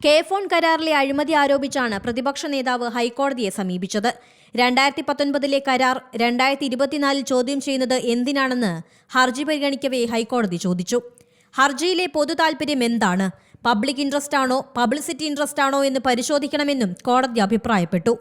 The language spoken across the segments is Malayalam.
കെ ഫോൺ കരാറിലെ അഴിമതി ആരോപിച്ചാണ് പ്രതിപക്ഷ നേതാവ് ഹൈക്കോടതിയെ സമീപിച്ചത്. രണ്ടായിരത്തി പത്തൊൻപതിലെ കരാർ രണ്ടായിരത്തി ഇരുപത്തിനാലിൽ ചോദ്യം ചെയ്യുന്നത് എന്തിനാണെന്ന് ഹർജി പരിഗണിക്കവേ ഹൈക്കോടതി ചോദിച്ചു. ഹർജിയിലെ പൊതു താൽപര്യം എന്താണ്? പബ്ലിക് ഇൻട്രസ്റ്റ് ആണോ? പബ്ലിസിറ്റി ഇൻട്രസ്റ്റ് ആണോ എന്ന് പരിശോധിക്കണമെന്നും കോടതി അഭിപ്രായപ്പെട്ടു.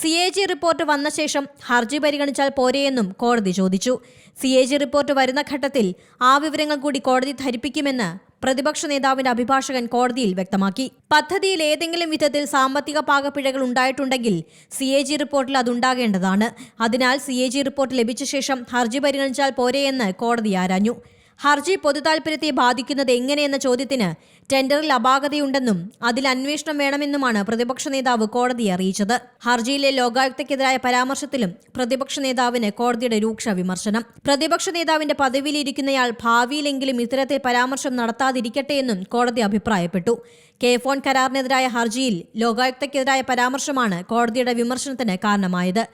സി എ ജി റിപ്പോർട്ട് വന്ന ശേഷം ഹർജി പരിഗണിച്ചാൽ പോരെയെന്നും കോടതി ചോദിച്ചു. സി എ ജി റിപ്പോർട്ട് വരുന്ന ഘട്ടത്തിൽ ആ വിവരങ്ങൾ കൂടി കോടതി ധരിപ്പിക്കുമെന്ന് പ്രതിപക്ഷ നേതാവിന്റെ അഭിഭാഷകൻ കോടതിയിൽ വ്യക്തമാക്കി. പദ്ധതിയിൽ ഏതെങ്കിലും വിധത്തിൽ സാമ്പത്തിക പാകപ്പിഴകൾ ഉണ്ടായിട്ടുണ്ടെങ്കിൽ സി എ ജി റിപ്പോർട്ടിൽ അതുണ്ടാകേണ്ടതാണ്. അതിനാൽ സി എ ജി റിപ്പോർട്ട് ലഭിച്ച ശേഷം ഹർജി പരിഗണിച്ചാൽ പോരെയെന്ന് കോടതി ആരാഞ്ഞു. ഹർജി പൊതുതാൽപര്യത്തെ ബാധിക്കുന്നത് എങ്ങനെയെന്ന ചോദ്യത്തിന് ടെൻഡറിൽ അപാകതയുണ്ടെന്നും അതിൽ അന്വേഷണം വേണമെന്നുമാണ് പ്രതിപക്ഷ നേതാവ് കോടതിയെ അറിയിച്ചത്. ഹർജിയിലെ ലോകായുക്തയ്ക്കെതിരായ പരാമർശത്തിലും പ്രതിപക്ഷ നേതാവിന് കോടതിയുടെ രൂക്ഷ വിമർശനം. പ്രതിപക്ഷ നേതാവിന്റെ പദവിയിലിരിക്കുന്നയാൾ ഭാവിയിലെങ്കിലും ഇത്തരത്തിൽ പരാമർശം നടത്താതിരിക്കട്ടെ എന്നും കോടതി അഭിപ്രായപ്പെട്ടു. കെ ഫോൺ കരാറിനെതിരായ ഹർജിയിൽ ലോകായുക്തയ്ക്കെതിരായ പരാമർശമാണ് കോടതിയുടെ വിമർശനത്തിന് കാരണമായത്.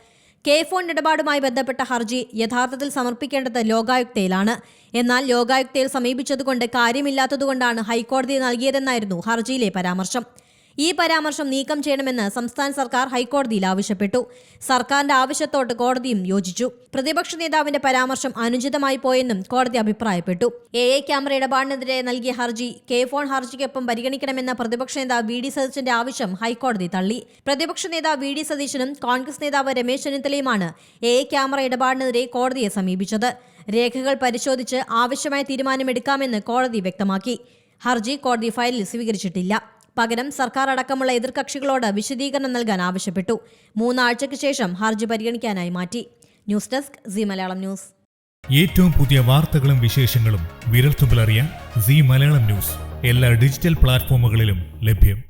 കെ ഫോൺ ഇടപാടുമായി ബന്ധപ്പെട്ട ഹർജി യഥാർത്ഥത്തിൽ സമർപ്പിക്കേണ്ടത് ലോകായുക്തയിലാണ്. എന്നാൽ ലോകായുക്തയിൽ സമീപിച്ചതുകൊണ്ട് കാര്യമില്ലാത്തതുകൊണ്ടാണ് ഹൈക്കോടതി നൽകിയതെന്നായിരുന്നു ഹർജിയിലെ പരാമർശം. ഈ പരാമർശം നീക്കം ചെയ്യണമെന്ന് സംസ്ഥാന സർക്കാർ ഹൈക്കോടതിയിൽ ആവശ്യപ്പെട്ടു. സർക്കാരിന്റെ ആവശ്യത്തോട് കോടതിയും യോജിച്ചു. പ്രതിപക്ഷ നേതാവിന്റെ പരാമർശം അനുചിതമായി പോയെന്നും കോടതി അഭിപ്രായപ്പെട്ടു. എ എ ക്യാമറ ഇടപാടിനെതിരെ നൽകിയ ഹർജി കെ ഫോൺ ഹർജിക്കൊപ്പം പരിഗണിക്കണമെന്ന പ്രതിപക്ഷ നേതാവ് വി ഡി സതീശന്റെ ആവശ്യം ഹൈക്കോടതി തള്ളി. പ്രതിപക്ഷ നേതാവ് വി ഡി സതീശനും കോൺഗ്രസ് നേതാവ് രമേശ് ചെന്നിത്തലയുമാണ് എ എ ക്യാമറ ഇടപാടിനെതിരെ കോടതിയെ സമീപിച്ചത്. രേഖകൾ പരിശോധിച്ച് ആവശ്യമായ തീരുമാനമെടുക്കാമെന്ന് കോടതി വ്യക്തമാക്കി. ഹർജി കോടതി ഫയലിൽ സ്വീകരിച്ചിട്ടില്ല. പകരം സർക്കാർ അടക്കമുള്ള എതിർകക്ഷികളോട് വിശദീകരണം നൽകാൻ ആവശ്യപ്പെട്ടു. മൂന്നാഴ്ചയ്ക്ക് ശേഷം ഹർജി പരിഗണിക്കാനായി മാറ്റി. News desk Zee Malayalam news. ഏറ്റവും പുതിയ വാർത്തകളും വിശേഷങ്ങളും വിരൽത്തുമ്പിലറിയാൻ സി മലയാളം ന്യൂസ്. എല്ലാ ഡിജിറ്റൽ പ്ലാറ്റ്ഫോമുകളിലും ലഭ്യം.